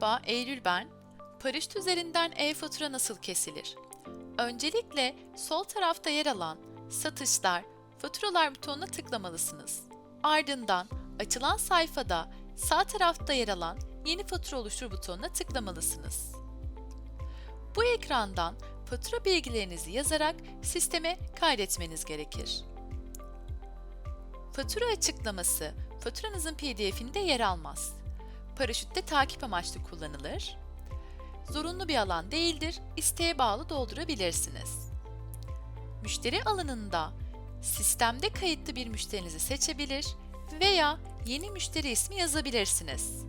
Merhaba, Eylül ben. Paraşüt üzerinden e-fatura nasıl kesilir? Öncelikle sol tarafta yer alan Satışlar, Faturalar butonuna tıklamalısınız. Ardından açılan sayfada sağ tarafta yer alan Yeni fatura oluştur butonuna tıklamalısınız. Bu ekrandan fatura bilgilerinizi yazarak sisteme kaydetmeniz gerekir. Fatura açıklaması faturanızın PDF'inde yer almaz. Paraşütte takip amaçlı kullanılır. Zorunlu bir alan değildir, isteğe bağlı doldurabilirsiniz. Müşteri alanında sistemde kayıtlı bir müşterinizi seçebilir veya yeni müşteri ismi yazabilirsiniz.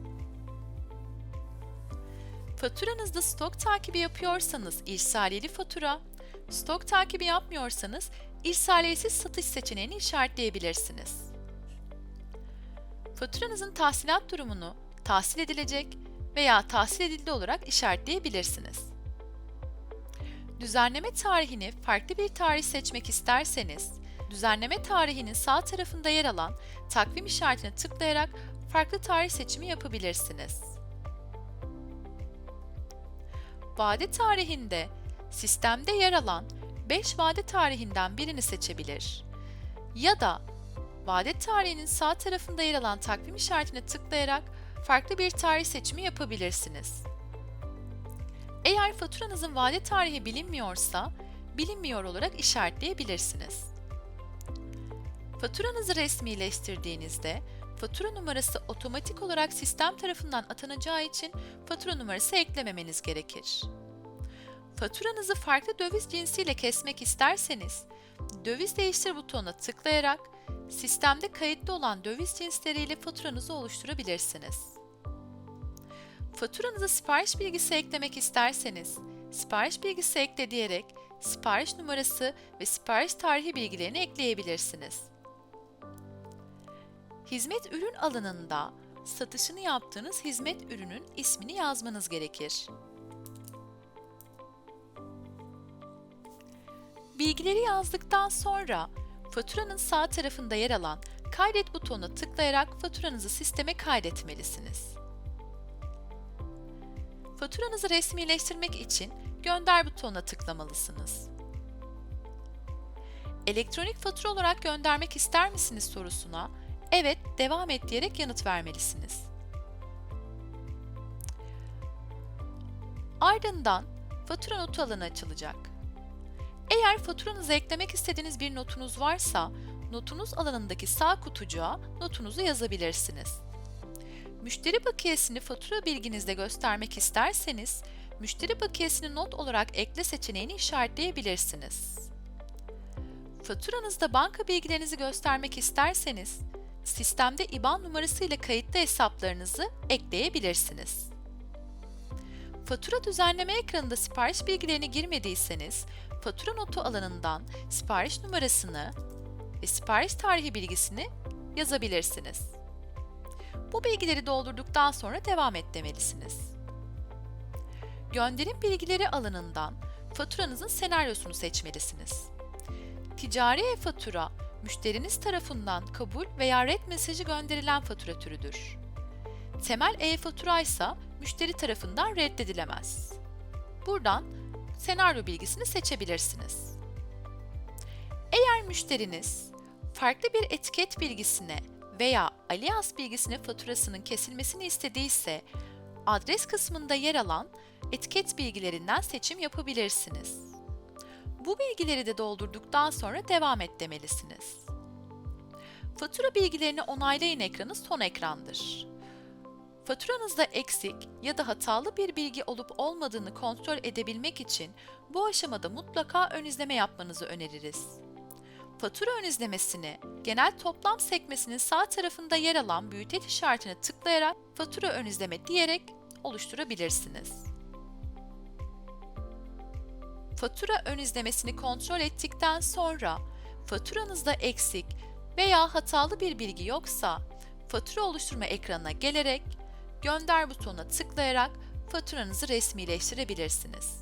Faturanızda stok takibi yapıyorsanız irsaliyeli fatura, stok takibi yapmıyorsanız irsaliyesiz satış seçeneğini işaretleyebilirsiniz. Faturanızın tahsilat durumunu tahsil edilecek veya tahsil edildi olarak işaretleyebilirsiniz. Düzenleme tarihini farklı bir tarih seçmek isterseniz, düzenleme tarihinin sağ tarafında yer alan takvim işaretine tıklayarak farklı tarih seçimi yapabilirsiniz. Vade tarihinde sistemde yer alan 5 vade tarihinden birini seçebilir ya da vade tarihinin sağ tarafında yer alan takvim işaretine tıklayarak farklı bir tarih seçimi yapabilirsiniz. Eğer faturanızın vade tarihi bilinmiyorsa, bilinmiyor olarak işaretleyebilirsiniz. Faturanızı resmileştirdiğinizde, fatura numarası otomatik olarak sistem tarafından atanacağı için fatura numarası eklememeniz gerekir. Faturanızı farklı döviz cinsiyle kesmek isterseniz, döviz değiştir butonuna tıklayarak sistemde kayıtlı olan döviz cinsleriyle faturanızı oluşturabilirsiniz. Faturanıza sipariş bilgisi eklemek isterseniz, sipariş bilgisi ekle diyerek sipariş numarası ve sipariş tarihi bilgilerini ekleyebilirsiniz. Hizmet ürün alanında satışını yaptığınız hizmet ürünün ismini yazmanız gerekir. Bilgileri yazdıktan sonra faturanın sağ tarafında yer alan Kaydet butonuna tıklayarak faturanızı sisteme kaydetmelisiniz. Faturanızı resmileştirmek için Gönder butonuna tıklamalısınız. Elektronik fatura olarak göndermek ister misiniz sorusuna Evet, devam et diyerek yanıt vermelisiniz. Ardından fatura notu alanı açılacak. Eğer faturanızı eklemek istediğiniz bir notunuz varsa, notunuz alanındaki sağ kutucuğa notunuzu yazabilirsiniz. Müşteri bakiyesini fatura bilginizde göstermek isterseniz, müşteri bakiyesini not olarak ekle seçeneğini işaretleyebilirsiniz. Faturanızda banka bilgilerinizi göstermek isterseniz, sistemde IBAN numarası ile kayıtlı hesaplarınızı ekleyebilirsiniz. Fatura düzenleme ekranında sipariş bilgilerini girmediyseniz, fatura notu alanından sipariş numarasını ve sipariş tarihi bilgisini yazabilirsiniz. Bu bilgileri doldurduktan sonra devam et demelisiniz. Gönderim bilgileri alanından faturanızın senaryosunu seçmelisiniz. Ticari e-fatura, müşteriniz tarafından kabul veya red mesajı gönderilen fatura türüdür. Temel e-fatura ise müşteri tarafından reddedilemez. Buradan senaryo bilgisini seçebilirsiniz. Eğer müşteriniz farklı bir etiket bilgisine veya alias bilgisine faturasının kesilmesini istediyse adres kısmında yer alan etiket bilgilerinden seçim yapabilirsiniz. Bu bilgileri de doldurduktan sonra devam et demelisiniz. Fatura bilgilerini onaylayın ekranı son ekrandır. Faturanızda eksik ya da hatalı bir bilgi olup olmadığını kontrol edebilmek için bu aşamada mutlaka ön izleme yapmanızı öneririz. Fatura ön izlemesini genel toplam sekmesinin sağ tarafında yer alan büyüteç işaretine tıklayarak fatura ön izleme diyerek oluşturabilirsiniz. Fatura ön izlemesini kontrol ettikten sonra faturanızda eksik veya hatalı bir bilgi yoksa fatura oluşturma ekranına gelerek gönder butonuna tıklayarak faturanızı resmileştirebilirsiniz.